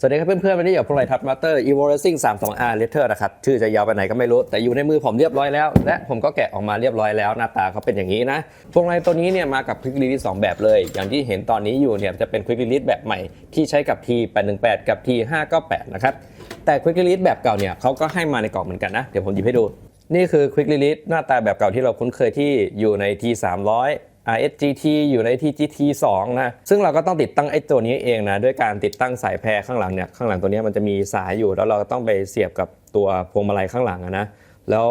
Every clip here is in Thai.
สวัสดีครับเพื่อนๆ วันนี้อยู่กับพวกไรทับมาสเตอร์ Evo Racing 32R Letter นะครับ ชื่อจะยาวไปไหนก็ไม่รู้ แต่อยู่ในมือผมเรียบร้อยแล้ว และผมก็แกะออกมาเรียบร้อยแล้ว หน้าตาเขาเป็นอย่างนี้นะ พวงไรตัวนี้เนี่ยมากับ Quick Release 2แบบเลย อย่างที่เห็นตอนนี้อยู่เนี่ยจะเป็น Quick Release แบบใหม่ ที่ใช้กับ T818 กับ T598 นะครับ แต่ Quick Release แบบเก่าเนี่ยเขาก็ให้มาในกล่องเหมือนกันนะ เดี๋ยวผมหยิบให้ดู นี่คือ Quick Release หน้าตาแบบเก่าที่เราคุ้นเคยที่อยู่ใน T300 RSGT อยู่ใน TGT 2 นะ ซึ่งเราก็ต้องติดตั้งไอ้ตัวนี้เองนะ ด้วยการติดตั้งสายแพรข้างหลังเนี่ย ข้างหลังตัวนี้มันจะมีสายอยู่ แล้วเราก็ต้องไปเสียบกับตัวพวงมาลัยข้างหลังนะ แล้ว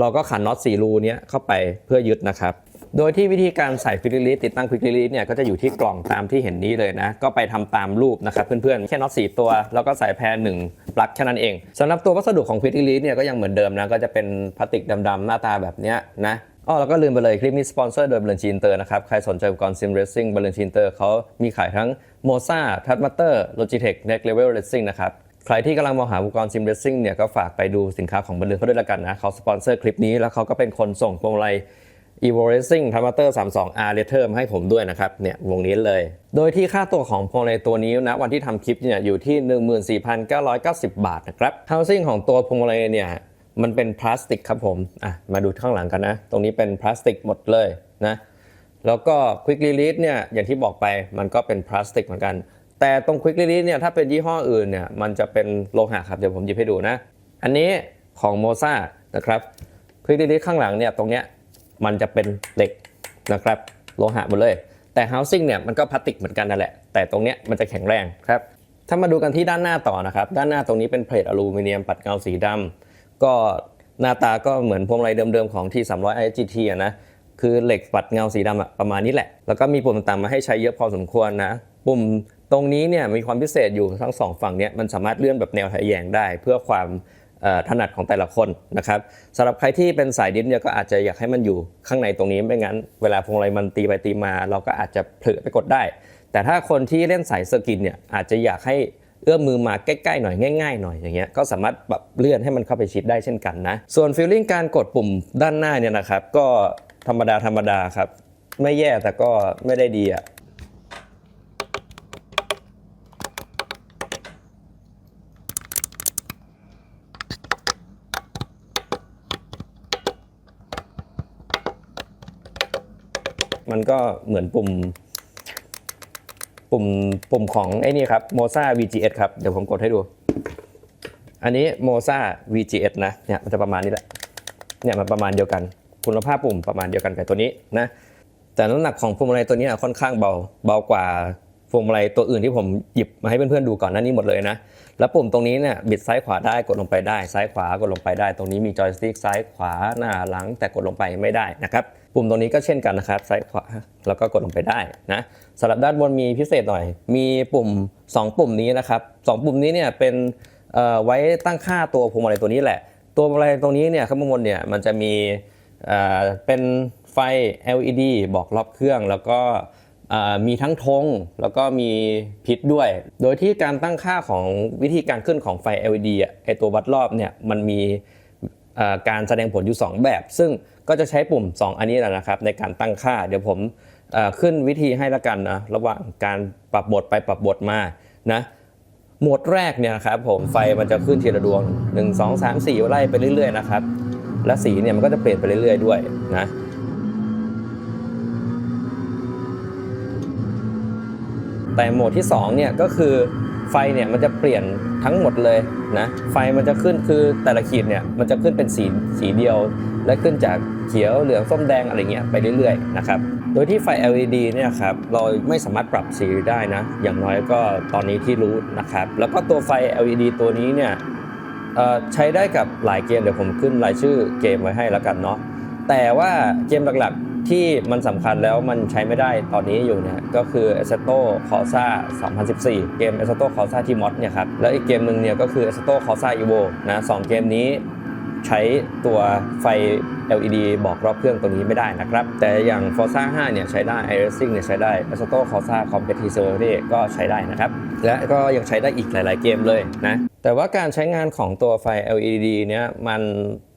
เราก็ขันน็อต4รูเนี้ยเข้าไปเพื่อยึดนะครับ โดยที่วิธีการใส่ควิกลิลิติดตั้งควิกลิลิเนี่ยก็จะอยู่ที่กล่องตามที่เห็นนี้เลยนะ ก็ไปทำตามรูปนะครับเพื่อนๆ แค่น็อต4ตัว แล้วก็สายแพรหนึ่งปลั๊กแค่นั้นเองสำหรับตัววัสดุของควิกลิลิเนี่ยก็ยังเหมือนเดิมนะ ก็จะเป็นพลาสติกดำๆหน้าตาแบบเนี้ยนะ อ๋อแล้วก็ลืมไปเลยคลิปนี้สปอนเซอร์โดยบ a ล a นชีนเตอร์นะครับ ใครสนใจอุปกรณ์ซิมเรซซิ่งบ a ล a นชีนเตอร์เขามีขายทั้งโมซาทัตมัตเตอร์โลจิเทคเน็กเลเวลเรซซิ่งนะครับ ใครที่กำลังมองหาอุปกรณ์ซิมเรซซิ่งเนี่ยก็ฝากไปดูสินค้าของบรรลือเขาด้วยละกันนะเขาสปอนเซอร์คลิปนี้แล้วเขาก็เป็นคนส่งพวงมาลัย Evo Racing t a m a t e r 32R Letter มาให้ผมด้วยนะครับ เนี่ยวงนี้เลย โดยที่ค่าตัวของพวงมาลัยตัวนี้นะ วันที่ทำคลิปเนี่ยอยู่ที่ 14,990 บาทนะครับ Housing ของตัวพวงมาลัยเนี่ย มันเป็นพลาสติกครับผมอะมาดูข้างหลังกันนะ ตรงนี้เป็นพลาสติกหมดเลยนะแล้วก็ Quick Release เนี่ยอย่างที่บอกไปมันก็เป็นพลาสติกเหมือนกัน แต่ตรง Quick Release เนี่ยถ้าเป็นยี่ห้ออื่นเนี่ยมันจะเป็นโลหะครับเดี๋ยวผมหยิบให้ดูนะ อันนี้ของโมซานะครับ Quick Release ข้างหลังเนี่ยตรงเนี้ยมันจะเป็นเหล็กนะครับโลหะหมดเลย แต่ housing เนี่ยมันก็พลาสติกเหมือนกันนั่นแหละ แต่ตรงเนี้ยมันจะแข็งแรงครับถ้ามาดูกันที่ด้านหน้าต่อนะครับด้านหน้าตรงนี้เป็นเพลทอลูมิเนียมปัดเงาสีดำ ก็หน้าตาก็เหมือนพวงมาลัยเดิมๆของ T300 IGT อะนะคือเหล็กปัดเงาสีดำอะประมาณนี้แหละ แล้วก็มีปุ่มต่างๆมาให้ใช้เยอะพอสมควรนะ ปุ่มตรงนี้เนี่ยมีความพิเศษอยู่ทั้งสองฝั่งเนี่ยมันสามารถเลื่อนแบบแนวทะแยงได้ เพื่อความถนัดของแต่ละคนนะครับสำหรับใครที่เป็นสายดิฟเนี่ยก็อาจจะอยากให้มันอยู่ข้างในตรงนี้ไม่งั้น เวลาพวงมาลัยมันตีไปตีมา เราก็อาจจะเผลอไปกดได้ แต่ถ้าคนที่เล่นสายเซอร์กิตเนี่ยอาจจะอยากให้ เอื้อมมือมาใกล้ๆหน่อยง่ายๆหน่อยอย่างเงี้ยก็สามารถปรับเลื่อนให้มันเข้าไปชิดได้เช่นกันนะส่วนฟีลลิ่งการกดปุ่มด้านหน้าเนี่ยนะครับก็ธรรมดาธรรมดาครับ ไม่แย่แต่ก็ไม่ได้ดีอะมันก็เหมือนปุ่ม ปุ่มปุ่มของไอ้นี่ครับ Moza VGS ครับ เดี๋ยวผมกดให้ดู อันนี้ Moza VGS นะเนี่ยมันจะประมาณนี้แหละเนี่ยมันประมาณเดียวกัน คุณภาพปุ่มประมาณเดียวกันกับตัวนี้นะแต่น้ำหนักของพวงมาลัยตัวนี้ค่อนข้างเบาเบากว่าพวงมาลัยตัวอื่นที่ผมหยิบมาให้เพื่อนๆดูก่อนหน้านี้หมดเลยนะ แล้วปุ่มตรงนี้เนี่ยบิดซ้ายขวาได้กดลงไปได้ ซ้ายขวากดลงไปได้ ตรงนี้มีจอยสติ๊กซ้ายขวาหน้าหลังแต่กดลงไปไม่ได้นะครับ ปุ่มตรงนี้ก็เช่นกันนะครับซ้ายขวาแล้วก็กดลงไปได้นะสำหรับด้านบนมีพิเศษหน่อย มีปุ่ม 2 ปุ่มนี้นะครับสองปุ่มนี้เนี่ยเป็นไว้ตั้งค่าตัวพวงมาลัยตัวนี้แหละ ตัวพวงมาลัยตรงนี้เนี่ยข้างบนเนี่ยมันจะมีเเป็นไฟ LED บอกรอบเครื่อง แล้วก็มีทั้งธงแล้วก็มีพิษด้วย โดยที่การตั้งค่าของวิธีการขึ้นของไฟ LED ไอตัววัดรอบเนี่ยมันมีการแสดงผลอยู่ 2 แบบ ซึ่ง ก็จะใช้ปุ่ม 2 อันนี้แหละนะครับ ในการตั้งค่า เดี๋ยวผมขึ้นวิธีให้ละกันนะระหว่างการปรับบทไปปรับบทมานะโหมดแรกเนี่ยครับผมไฟมันจะขึ้นทีละดวง 1 2 3 4ไล่ไปเรื่อยๆนะครับและสีเนี่ยมันก็จะเปลี่ยนไปเรื่อยๆด้วยนะแต่โหมดที่2เนี่ยก็คือไฟเนี่ยมันจะเปลี่ยนทั้งหมดเลยนะไฟมันจะขึ้นคือแต่ละขีดเนี่ยมันจะขึ้นเป็นสีสีเดียว และขึ้นจากเขียวเหลืองส้มแดงอะไรเงี้ยไปเรื่อยๆนะครับโดยที่ไฟ LED เนี่ยครับเราไม่สามารถปรับสีได้นะ อย่างน้อยก็ตอนนี้ที่รู้นะครับ แล้วก็ตัวไฟ LED ตัวนี้เนี่ยใช้ได้กับหลายเกมเดี๋ยวผมขึ้นรายชื่อเกมไว้ให้แล้วกันเนาะแต่ว่าเกมหลักๆที่มันสำคัญแล้วมันใช้ไม่ได้ตอนนี้อยู่เนี่ยก็คือ a s s e t o Corsa 2014 เกม a s s e t o Corsa t m o d เนี่ยครับแล้วอีกเกมหนึ่งเนี่ยก็คือ a s s e t o Corsa Evo นะสองเกมนี้ ใช้ตัวไฟ LED บอกรอบเครื่องตัวนี้ไม่ได้นะครับ แต่อย่าง Forza 5 เนี่ยใช้ได้ iRacing เนี่ยใช้ได้ a s s e t o Corsa Competizione ก็ใช้ได้นะครับ และก็ยังใช้ได้อีกหลาย ๆ เกมเลยนะ แต่ว่าการใช้งานของตัวไฟ LED เนี่ยมัน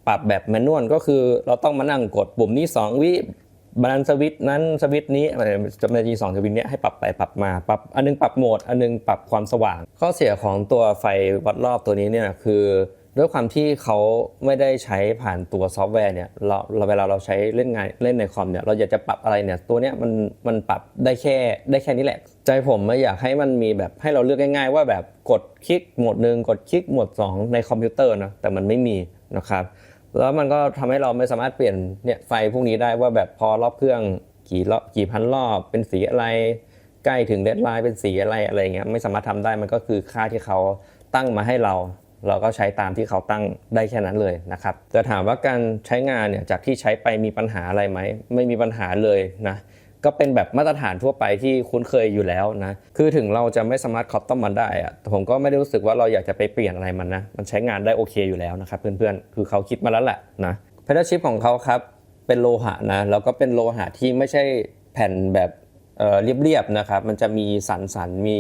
ปรับแบบแมนนวลก็คือเราต้องมานั่งกดปุ่มนี้ 2 วิบาลานซ์สวิตนั้นสวิตนี้อะไรจะมีสองสวิตเนี้ยให้ปรับไปปรับมาปรับอันนึงปรับโหมด อันนึงปรับความสว่าง ข้อเสียของตัวไฟวัดรอบตัวนี้เนี่ยคือ ด้วยความที่เขาไม่ได้ใช้ผ่านตัวซอฟต์แวร์เนี่ยเราเราเวลาเราใช้เล่นงานเล่นในคอมเนี่ยเราอยากจะปรับอะไรเนี่ยตัวเนี้ยมันมันปรับได้แค่ได้แค่นี้แหละ ใจผมไม่อยากให้มันมีแบบให้เราเลือกง่าย ๆ ว่าแบบกดคลิกหมวดหนึ่งกดคลิกหมวดสองในคอมพิวเตอร์นะแต่มันไม่มีนะครับแล้วมันก็ทำให้เราไม่สามารถเปลี่ยนเนี่ยไฟพวกนี้ได้ว่าแบบพอรอบเครื่องกี่รอบกี่พันรอบเป็นสีอะไร ใกล้ถึงเดดไลน์เป็นสีอะไรอะไรเงี้ยไม่สามารถทำได้มันก็คือค่าที่เขาตั้งมาให้เรา เราก็ใช้ตามที่เขาตั้งได้แค่นั้นเลยนะครับแต่ถามว่าการใช้งานเนี่ยจากที่ใช้ไปมีปัญหาอะไรไหมไม่มีปัญหาเลยนะก็เป็นแบบมาตรฐานทั่วไปที่คุ้นเคยอยู่แล้วนะ คือถึงเราจะไม่สามารถคอปต้อมมันได้อะแต่ผมก็ไม่ได้รู้สึกว่าเราอยากจะไปเปลี่ยนอะไรมันนะ มันใช้งานได้โอเคอยู่แล้วนะครับเพื่อนๆ คือเขาคิดมาแล้วแหละนะเพดชิปของเขาครับ เป็นโลหะนะ แล้วก็เป็นโลหะที่ไม่ใช่แผ่นแบบเเรียบๆนะครับ มันจะมีสันๆมี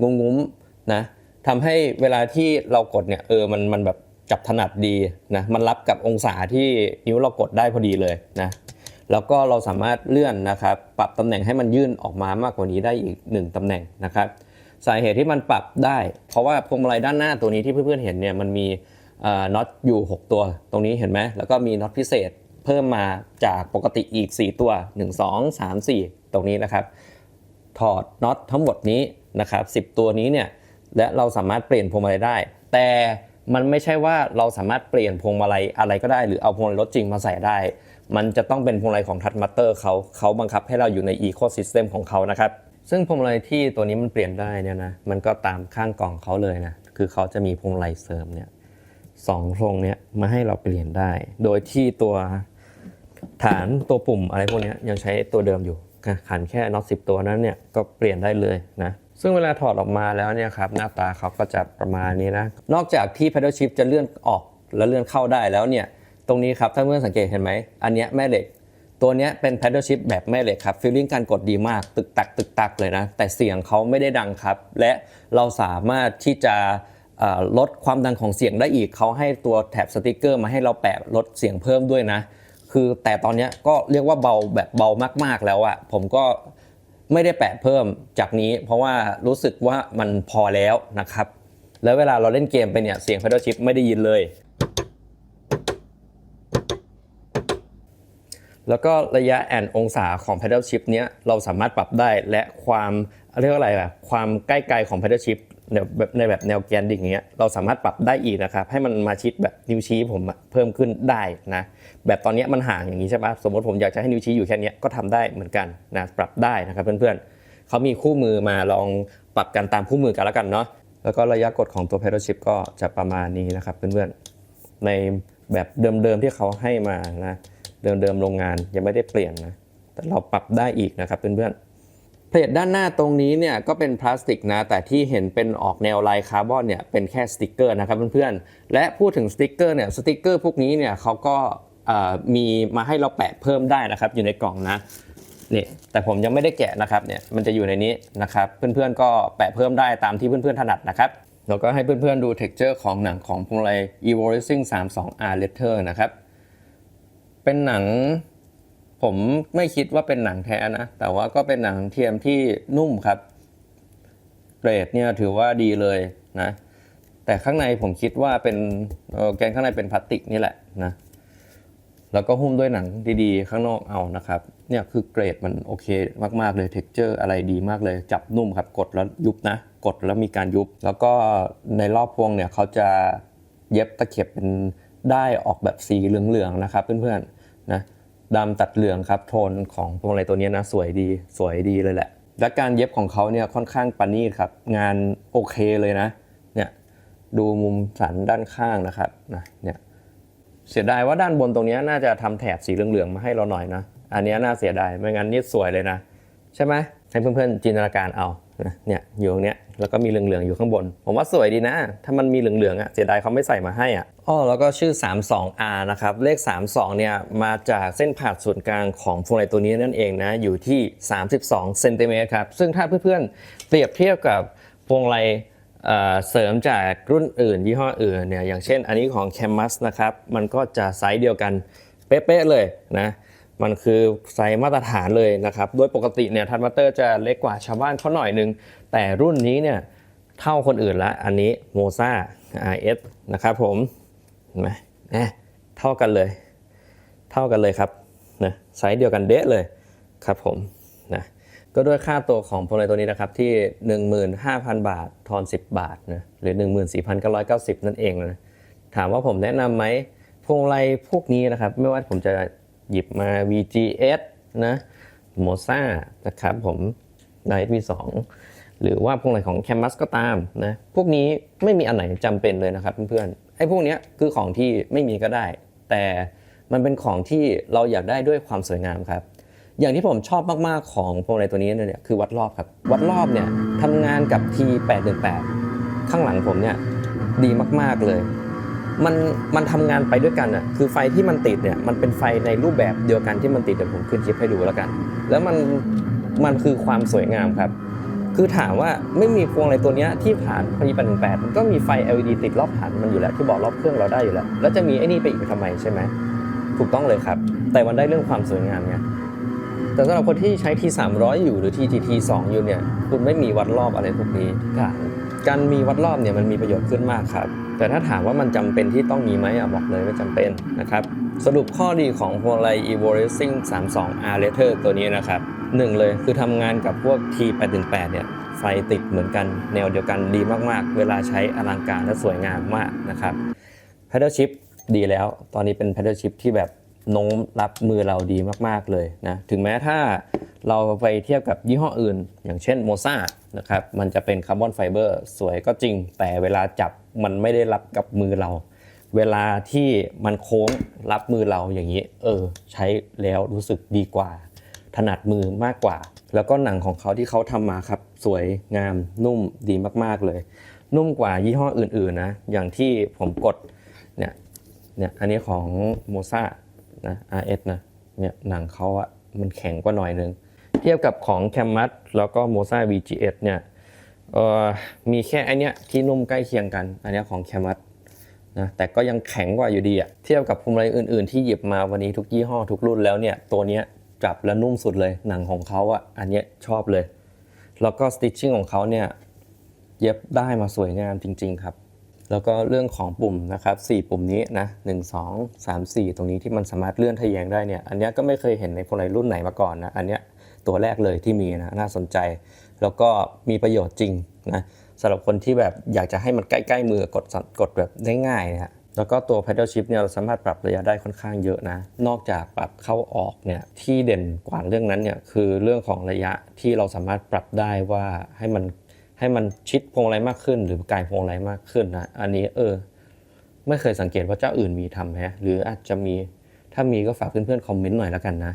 งุ้มๆนะ ทำให้เวลาที่เรากดเนี่ยเออมันมันแบบจับถนัดดีนะมันรับกับองศาที่นิ้วเรากดได้พอดีเลยนะแล้วก็เราสามารถเลื่อนนะครับปรับตำแหน่งให้มันยื่นออกมามากกว่านี้ได้อีก 1ตำแหน่งนะครับสาเหตุที่มันปรับได้ เพราะว่าพวงมาลัยด้านหน้าตัวนี้ที่เพื่อนๆเห็นเนี่ยมันมีน็อตอยู่ 6 ตัวตรงนี้เห็นไหมแล้วก็มีน็อตพิเศษเพิ่มมาจากปกติอีก 4 ตัว 1 2 3 4 ตรงนี้นะครับ ถอดน็อตทั้งหมดนี้นะครับ10 ตัวนี้เนี่ย และเราสามารถเปลี่ยนพวงมาลัยได้ แต่มันไม่ใช่ว่าเราสามารถเปลี่ยนพวงมาลัยอะไรก็ได้ หรือเอาพวงมาลัยรถจริงมาใส่ได้ มันจะต้องเป็นพวงมาลัยของทัชมัตเตอร์เขาเขาบังคับให้เราอยู่ในอีโคซิสเต็มของเขานะครับซึ่งพวงมาลัยที่ตัวนี้มันเปลี่ยนได้เนี่ยนะมันก็ตามข้างกล่องเขาเลยนะคือเขาจะมีพวงมาลัยเสริมเนี่ยสองทรงเนี่ยมาให้เราเปลี่ยนได้ โดยที่ตัวฐานตัวปุ่มอะไรพวกนี้ยังใช้ตัวเดิมอยู่ขันแค่น็อตสิตัวนั้นเนี่ยก็เปลี่ยนได้เลยนะ ซึ่งเวลาถอดออกมาแล้วเนี่ยครับหน้าตาเขาก็จะประมาณนี้นะ นอกจากที่ pedal shift จะเลื่อนออกและเลื่อนเข้าได้แล้วเนี่ยตรงนี้ครับถ้าเพื่อนสังเกตเห็นไหมอันนี้แม่เหล็ก ตัวนี้เป็น pedal shift แบบแม่เหล็กครับฟีลลิ่งการกดดีมาก ตึกตักตึกตักเลยนะ แต่เสียงเขาไม่ได้ดังครับ และเราสามารถที่จะลดความดังของเสียงได้อีกเขาให้ตัวแถบสติกเกอร์มาให้เราแปะลดเสียงเพิ่มด้วยนะ คือแต่ตอนนี้ก็เรียกว่าเบาแบบเบามากๆแล้วอะผมก็ ไม่ได้แปะเพิ่มจากนี้ เพราะว่ารู้สึกว่ามันพอแล้วนะครับ แล้วเวลาเราเล่นเกมไปเนี่ยเสียง pedal shift ไม่ได้ยินเลย แล้วก็ระยะแอนองศาของ pedal shift เนี้ยเราสามารถปรับได้และความเรียกว่าอะไรอะความใกล้ไกลของ pedal shift ในแบบแนวแกนดิ่งเงี้ยเราสามารถปรับได้อีกนะครับให้มันมาชิดแบบนิ้วชี้ผมอะเพิ่มขึ้นได้นะแบบตอนเนี้ยมันห่างอย่างนี้ใช่ปะสมมติผมอยากจะให้นิ้วชี้อยู่แค่เนี้ยก็ทำได้เหมือนกันนะปรับได้นะครับเพื่อนๆเขามีคู่มือมาลองปรับกันตามคู่มือกันแล้วกันเนาะแล้วก็ระยะกดของตัว pedal shift ก็จะประมาณนี้นะครับเพื่อนๆในแบบเดิมๆที่เขาให้มานะเดิมๆโรงงานยังไม่ได้เปลี่ยนนะแต่เราปรับได้อีกนะครับเพื่อนๆ เพลทด้านหน้าตรงนี้เนี่ยก็เป็นพลาสติกนะ แต่ที่เห็นเป็นออกแนวลายคาร์บอนเนี่ยเป็นแค่สติกเกอร์นะครับเพื่อนๆ และพูดถึงสติกเกอร์เนี่ยสติกเกอร์พวกนี้เนี่ยเขาก็มีมาให้เราแปะเพิ่มได้นะครับ อยู่ในกล่องนะนี่แต่ผมยังไม่ได้แกะนะครับเนี่ยมันจะอยู่ในนี้นะครับเพื่อนๆก็แปะเพิ่มได้ตามที่เพื่อนๆถนัดนะครับแล้วก็ให้เพื่อนๆดู texture ของหนังของพวงมาลัย Evo Racing 32R Leather นะครับเป็นหนัง ผมไม่คิดว่าเป็นหนังแท้นะ แต่ว่าก็เป็นหนังเทียมที่นุ่มครับเกรดเนี่ยถือว่าดีเลยนะ แต่ข้างในผมคิดว่าเป็นแกนข้างในเป็นพลาสติกนี่แหละนะ แล้วก็หุ้มด้วยหนังดีๆ ข้างนอกเอานะครับ เนี่ยคือเกรดมันโอเคมากๆเลยเท็กเจอร์อะไรดีมากเลย จับนุ่มครับ กดแล้วยุบนะ กดแล้วมีการยุบ แล้วก็ในรอบพวงเนี่ยเขาจะเย็บตะเข็บเป็นได้ออกแบบสีเหลืองๆนะครับ เพื่อนๆนะ ดำตัดเหลืองครับโทนของพวงมาลัยตัวนี้นะสวยดีสวยดีเลยแหละ และการเย็บของเขาเนี่ยค่อนข้างปานนีครับ งานโอเคเลยนะเนี่ยดูมุมสันด้านข้างนะครับนะเนี่ยเสียดายว่าด้านบนตรงนี้น่าจะทำแถบสีเหลืองๆมาให้เราหน่อยนะ อันนี้น่าเสียดายไม่งั้นนี่สวยเลยนะ ใช่ไหมให้เพื่อนๆจินตนาการเอา เนี่ยอยู่ตรงเนี้ยแล้วก็มีเหลืองๆอยู่ข้างบน ผมว่าสวยดีนะ ถ้ามันมีเหลืองๆอะเสียดายเขาไม่ใส่มาให้อะอ๋อแล้วก็ชื่อ 32R นะครับ เลข 32เนี่ยมาจากเส้นผ่าศูนย์กลางของพวงมาลัยตัวนี้นั่นเองนะ อยู่ที่ 32เซนติเมตรครับ ซึ่งถ้าเพื่อนๆเปรียบเทียบกับพวงมาลัยเอ่อเสริมจากรุ่นอื่น ยี่ห้ออื่นเนี่ยอย่างเช่นอันนี้ของ Camus นะครับ มันก็จะไซส์เดียวกันเป๊ะๆเลยนะ มันคือไซส์มาตรฐานเลยนะครับ โดยปกติเนี่ยทันมาเตอร์จะเล็กกว่าชาวบ้านเขาหน่อยนึง แต่รุ่นนี้เนี่ยเท่าคนอื่นละ อันนี้โมซา RS นะครับผมเห็นไหมแหมเท่ากันเลย เท่ากันเลยครับนะไซส์เดียวกันเดะเลยครับผมนะก็ด้วยค่าตัวของพวงมาลัยตัวนี้นะครับที่ 15,000 บาททอน 10 บาทนะหรือ 14,990 นั่นเองนะถามว่าผมแนะนำไหมพวงมาลัยพวกนี้นะครับ ไม่ว่าผมจะ หยิบมา VGS นะโมซ่านะครับผม v 2หรือว่าพวงมาลัยของ Camus ก็ตามนะพวกนี้ไม่มีอันไหนจำเป็นเลยนะครับเพื่อนๆไอ้พวกนี้คือของที่ไม่มีก็ได้ แต่มันเป็นของที่เราอยากได้ด้วยความสวยงามครับ อย่างที่ผมชอบมากๆของพวงมาลัยตัวนี้เนี่ยคือวัดรอบครับ วัดรอบเนี่ยทำงานกับ T818 ข้างหลังผมเนี่ยดีมากๆเลย มันมันทำงานไปด้วยกันอะคือไฟที่มันติดเนี่ยมันเป็นไฟในรูปแบบเดียวกันที่มันติดเดี๋ยวผมขึ้นคลิปให้ดูแล้วกัน แล้วมันมันคือความสวยงามครับ คือถามว่าไม่มีพวงอะไรตัวเนี้ยที่ผ่านปีปันแปดมันก็มีไฟ LED ติดรอบฐานมันอยู่แล้วที่บอกรอบเครื่องเราได้อยู่แล้ว แล้วจะมีไอ้นี่ไปอีกทำไมใช่ไหมถูกต้องเลยครับ แต่มันได้เรื่องความสวยงามไงแต่สำหรับคนที่ใช้ T 3 0 0 อยู่หรือ TTT 2 อยู่เนี่ยคุณไม่มีวัดรอบอะไรพวกนี้การการมีวัดรอบเนี่ยมันมีประโยชน์ขึ้นมากครับ แต่ถ้าถามว่ามันจำเป็นที่ต้องมีไหมอะบอกเลยไม่จำเป็นนะครับ สรุปข้อดีของพวงมาลัย Evo Racing 32 R Letter ตัวนี้นะครับหนึ่งเลยคือทำงานกับพวก T818 เนี่ยไฟติดเหมือนกันแนวเดียวกันดีมากๆ เวลาใช้อลังการและสวยงามมากนะครับ Pedal Shift ดีแล้ว ตอนนี้เป็น Pedal Shift ที่แบบโน้มรับมือเราดีมากๆเลยนะถึงแม้ถ้าเราไปเทียบกับยี่ห้ออื่น อย่างเช่นโมซานะครับมันจะเป็นคาร์บอนไฟเบอร์สวยก็จริง แต่เวลาจับ มันไม่ได้รับกับมือเรา เวลาที่มันโค้งรับมือเราอย่างนี้ เออ ใช้แล้วรู้สึกดีกว่า ถนัดมือมากกว่า แล้วก็หนังของเขาที่เขาทำมาครับ สวยงามนุ่มดีมากๆเลย นุ่มกว่ายี่ห้ออื่นๆนะ อย่างที่ผมกดเนี่ยเนี่ยอันนี้ของโมซานะ RS นะเนี่ยหนังเขาอะมันแข็งกว่าหน่อยนึง เทียบกับของแคมมัสแล้วก็โมซา VGS เนี่ย เออมีแค่อันเนี้ยที่นุ่มใกล้เคียงกัน อันเนี้ยของแคมัสนะแต่ก็ยังแข็งกว่าอยู่ดีอะเทียบกับพวงมาลัยอื่นๆ ที่หยิบมาวันนี้ทุกยี่ห้อทุกรุ่นแล้วเนี่ยตัวเนี้ยจับแล้วนุ่มสุดเลยหนังของเขาอะอันเนี้ยชอบเลย แล้วก็สติชชิ่งของเขาเนี่ยเย็บได้มาสวยงามจริง ๆ ครับ แล้วก็เรื่องของปุ่มนะครับ4ปุ่มนี้นะ1 2 3 4 ตรงนี้ที่มันสามารถเลื่อนทะแยงได้เนี่ยอันเนี้ยก็ไม่เคยเห็นในพวงมาลัยรุ่นไหนมาก่อนนะอันเนี้ย ตัวแรกเลยที่มีนะน่าสนใจ แล้วก็มีประโยชน์จริงนะสำหรับคนที่แบบอยากจะให้มันใกล้ๆมือกดกดแบบได้ง่ายนะฮะแล้วก็ตัว pedal shift เนี่ยเราสามารถปรับระยะได้ค่อนข้างเยอะนะ นอกจากปรับเข้าออกเนี่ยที่เด่นกว่าเรื่องนั้นเนี่ยคือเรื่องของระยะที่เราสามารถปรับได้ว่าให้มันให้มันชิดพวงมาลัยมากขึ้น หรือไกลพวงมาลัยมากขึ้นนะอันนี้เออไม่เคยสังเกตว่าเจ้าอื่นมีทำฮะหรืออาจจะมีถ้ามีก็ฝากเพื่อนๆคอมเมนต์หน่อยแล้วกันนะ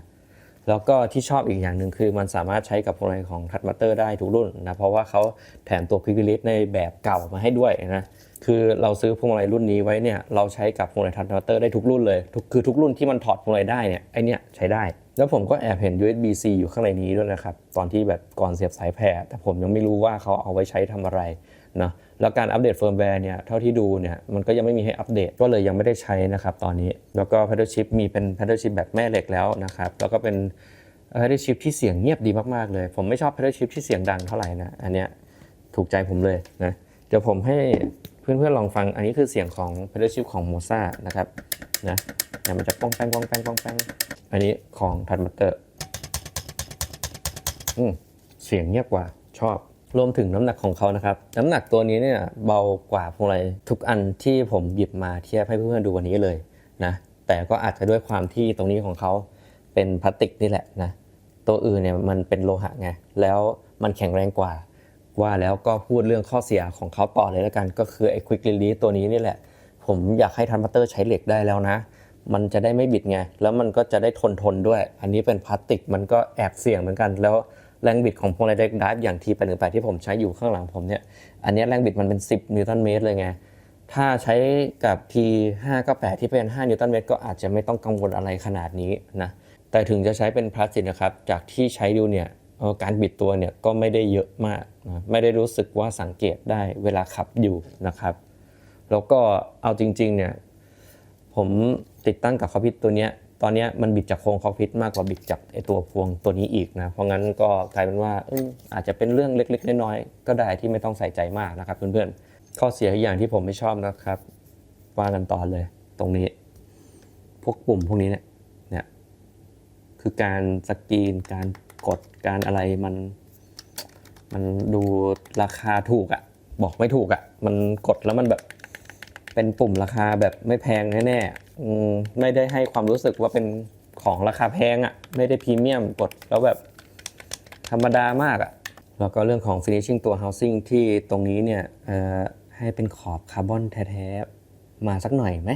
แล้วก็ที่ชอบอีกอย่างหนึ่งคือมันสามารถใช้กับพวงมาลัยของทัดมัตเตอร์ได้ทุกรุ่นนะเพราะว่าเขาแถมตัวควิกลิสในแบบเก่ามาให้ด้วยนะคือเราซื้อพวงมาลัยรุ่นนี้ไว้เนี่ยเราใช้กับพวงมาลัยทัดมัตเตอร์ได้ทุกรุ่นเลยทุกคือทุกรุ่นที่มันถอดพวงมาลัยได้เนี่ยไอเนี้ยใช้ได้ แล้วผมก็แอบเห็น USB-C อยู่ข้างในนี้ด้วยนะครับตอนที่แบบก่อนเสียบสายแพรแต่ผมยังไม่รู้ว่าเขาเอาไว้ใช้ทำอะไรนะ แล้วการอัปเดตเฟิร์มแวร์เนี่ยเท่าที่ดูเนี่ยมันก็ยังไม่มีให้อัปเดตก็เลยยังไม่ได้ใช้นะครับตอนนี้ แล้วก็ Paddle Shift มีเป็น Paddle Shift แบบแม่เหล็กแล้วนะครับแล้วก็เป็น Paddle Shift ที่เสียงเงียบดีมากๆเลย ผมไม่ชอบ Paddle Shift ที่เสียงดังเท่าไหร่นะอันเนี้ยถูกใจผมเลยนะเดี๋ยวผมให้เพื่อนๆลองฟังอันนี้คือเสียงของ Paddle Shift ของ Moza นะครับนะเนี่ยมันจะป้องแป้งป้องแป้งป้องแป้งอันนี้ของ t ั d มัตเตอร์อืมเสียงเงียบกว่าชอบ รวมถึงน้ำหนักของเขานะครับ น้ำหนักตัวนี้เนี่ยเบากว่าพวงมาลัยทุกอันที่ผมหยิบมาเทียบให้เพื่อนๆดูวันนี้เลยนะแต่ก็อาจจะด้วยความที่ตรงนี้ของเขาเป็นพลาสติกนี่แหละนะตัวอื่นเนี่ยมันเป็นโลหะไงแล้วมันแข็งแรงกว่า ว่าแล้วก็พูดเรื่องข้อเสียของเขาต่อเลยแล้วกัน ก็คือไอ้ Quick Release ตัวนี้นี่แหละ ผมอยากให้ทันพัตเตอร์ใช้เหล็กได้แล้วนะ มันจะได้ไม่บิดไงแล้วมันก็จะได้ทนทนด้วย อันนี้เป็นพลาสติกมันก็แอบเสี่ยงเหมือนกันแล้ว แรงบิดของพวงมายเด็กดับอย่างทีแปดหนึ่งแปดที่ผมใช้อยู่ข้างหลังผมเนี่ย อันนี้แรงบิดมันเป็น 10 นิวตันเมตรเลยไง ถ้าใช้กับ T 5 9 8 ที่เป็น 5 นิวตันเมตร ก็อาจจะไม่ต้องกังวลอะไรขนาดนี้นะ แต่ถึงจะใช้เป็นพลาสติกนะครับ จากที่ใช้ดูเนี่ยการบิดตัวเนี่ยก็ไม่ได้เยอะมากนะไม่ได้รู้สึกว่าสังเกตได้เวลาขับอยู่นะครับ แล้วก็เอาจริงๆเนี่ยผมติดตั้งกับคอมพิวตัวเนี้ย ตอนนี้มันบิดจากโครงคอกพิทมากกว่าบิดจากไอตัวพวงตัวนี้อีกนะ เพราะงั้นก็กลายเป็นว่าออาจจะเป็นเรื่องเล็กๆ น้อยๆ ก็ได้ที่ไม่ต้องใส่ใจมากนะครับเพื่อนๆ ข้อเสียอีกอย่างที่ผมไม่ชอบนะครับว่ากันตอนเลย ตรงนี้ พวกปุ่มพวกนี้เนี่ยเนี่ยคือการสกรีน การกดการอะไรมัน มันดูราคาถูกอะบอกไม่ถูกอะ มันกดแล้วมันแบบ เป็นปุ่มราคาแบบไม่แพงแน่ๆอืมไม่ได้ให้ความรู้สึกว่าเป็นของราคาแพงอะไม่ได้พรีเมียมกดแล้วแบบธรรมดามากอะแล้วก็เรื่องของ finishing ตัว housing ที่ตรงนี้เนี่ยให้เป็นขอบคาร์บอนแท้ๆ มาสักหน่อยไหม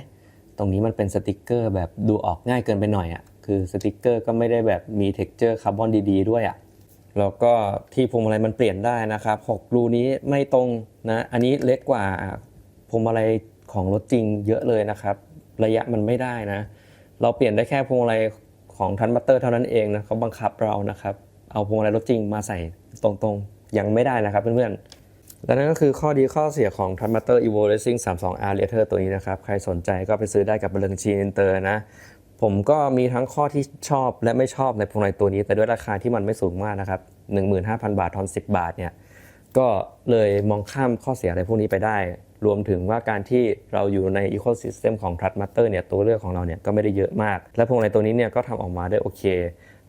ตรงนี้มันเป็นสติกเกอร์แบบดูออกง่ายเกินไปหน่อยอะ่ะ คือสติกเกอร์ก็ไม่ได้แบบมีเท็กเจอร์คาร์บอนดีๆ ด้วยอะ่ะแล้วก็ที่พวงมาลัยมันเปลี่ยนได้นะครับ 6 รูนี้ไม่ตรงนะ อันนี้เล็กกว่าพวงมาลัย ของรถจริงเยอะเลยนะครับ ระยะมันไม่ได้นะ เราเปลี่ยนได้แค่พวงมาลัยของทันบัตเตอร์เท่านั้นเองนะเขาบังคับเรานะครับ เอาพวงมาลัยรถจริงมาใส่ตรงๆ ยังไม่ได้นะครับเพื่อนๆ และนั่นก็คือข้อดีข้อเสียของ t r a n s m a t e r Evo Racing 32R Letter ตัวนี้นะครับ ใครสนใจก็ไปซื้อได้กับเบล n ชีอินเตอร์นะผมก็มีทั้งข้อที่ชอบและไม่ชอบในพวงมาลัยตัวนี้ แต่ด้วยราคาที่มันไม่สูงมากนะครับ 15,000 บาททอน 10 บาทเนี่ยก็เลยมองข้ามข้อเสียอะไรพวกนี้ไปได้ รวมถึงว่าการที่เราอยู่ใน Ecosystem ของ t r u s t Master เนี่ยตัวเลือกของเราเนี่ยก็ไม่ได้เยอะมาก และพวงมาลัยตัวนี้เนี่ยก็ทำออกมาได้โอเค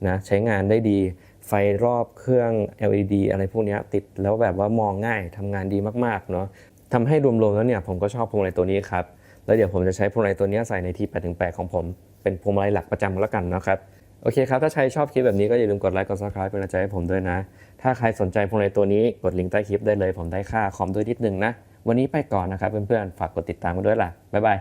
นะใช้งานได้ดีไฟรอบเครื่อง LED อะไรพวกนี้ติดแล้วแบบว่ามองง่ายทำงานดีมากๆเนาะทำให้รวมๆแล้วเนี่ยผมก็ชอบพวงมาลัยตัวนี้ครับ แล้วเดี๋ยวผมจะใช้พวงมาลัยตัวนี้ใส่ในที่8 8ของผม เป็นพวงมาลัยหลักประจำแล้วกันนะครับ โอเคครับ ถ้าใครชอบคลิปแบบนี้ก็อย่าลืมกดไลค์กด subscribe เป็นกำลังใจให้ผมด้วยนะ ถ้าใครสนใจพวงมาลัยตัวนี้กดลิงก์ใต้คลิปได้เลย ผมได้ค่าคอมด้วยนิดนึงนะ วันนี้ไปก่อนนะครับเพื่อนๆ ฝากกดติดตามกันด้วยล่ะ บ๊ายบาย